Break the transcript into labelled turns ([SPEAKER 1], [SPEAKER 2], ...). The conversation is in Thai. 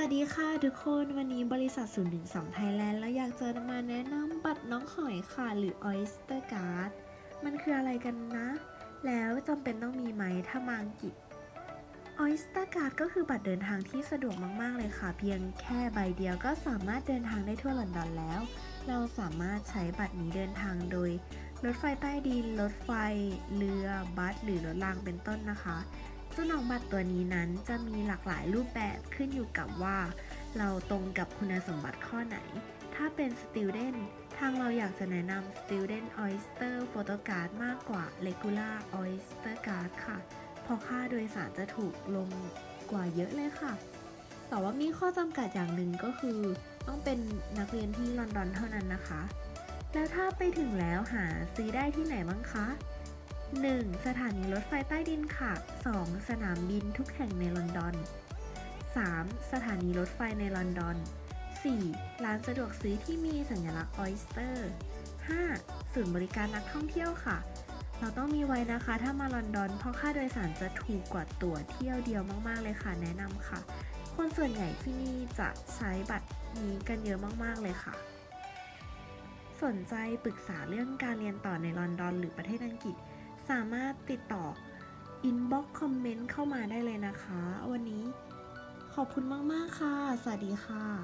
[SPEAKER 1] วัสดีค่ะทุกคนวันนี้บริษัท 012 Thailand แล้วอยากจะมาแนะนำบัตรน้องหอยค่ะ หรือ Oyster Card มันคืออะไรกันนะ แล้วจำเป็นต้องมีไหมถ้ามาอังกฤษ Oyster Card ก็คือบัตรเดินทางที่สะดวกมากๆเลยค่ะ เพียงแค่ใบเดียวก็สามารถเดินทางได้ทั่วลอนดอนแล้ว เราสามารถใช้บัตรนี้เดินทางโดย รถไฟใต้ดิน รถไฟ เรือ บัส หรือรถรางเป็นต้นนะคะ เจ้าน้องบัตรตัวนี้นั้นจะมีหลากหลายรูปแบบขึ้นอยู่กับว่า เราตรงกับคุณสมบัติข้อไหน ถ้าเป็น Student ทางเราอยากจะแนะนำ Student Oyster Photo Card มากกว่า Regular Oyster Card ค่ะ เพราะค่าโดยสารจะถูกลงกว่าเยอะเลยค่ะ แต่ว่ามีข้อจำกัดอย่างหนึ่งก็คือ ต้องเป็นนักเรียนที่ลอนดอนเท่านั้นนะคะ แล้วถ้าไปถึงแล้วหาซื้อได้ที่ไหนบ้างคะ 1. สถานีรถไฟใต้ดินค่ะ 2. สนามบินทุกแห่งในลอนดอน 3. สถานีรถไฟในลอนดอน 4. ร้านสะดวกซื้อที่มีสัญลักษณ์ออยสเตอร์ 5. ศูนย์บริการนักท่องเที่ยวค่ะ เราต้องมีไว้นะคะถ้ามาลอนดอน เพราะค่าโดยสารจะถูกกว่าตั๋วเที่ยวเดียวมากๆเลยค่ะ แนะนำค่ะ คนส่วนใหญ่ที่นี่จะใช้บัตรนี้กันเยอะมากๆเลยค่ะ สนใจปรึกษาเรื่องการเรียนต่อในลอนดอน หรือประเทศอังกฤษ สามารถติดต่อ inbox คอมเมนต์เข้ามาได้เลยนะคะ วันนี้ขอบคุณมาก ๆ ค่ะ สวัสดีค่ะ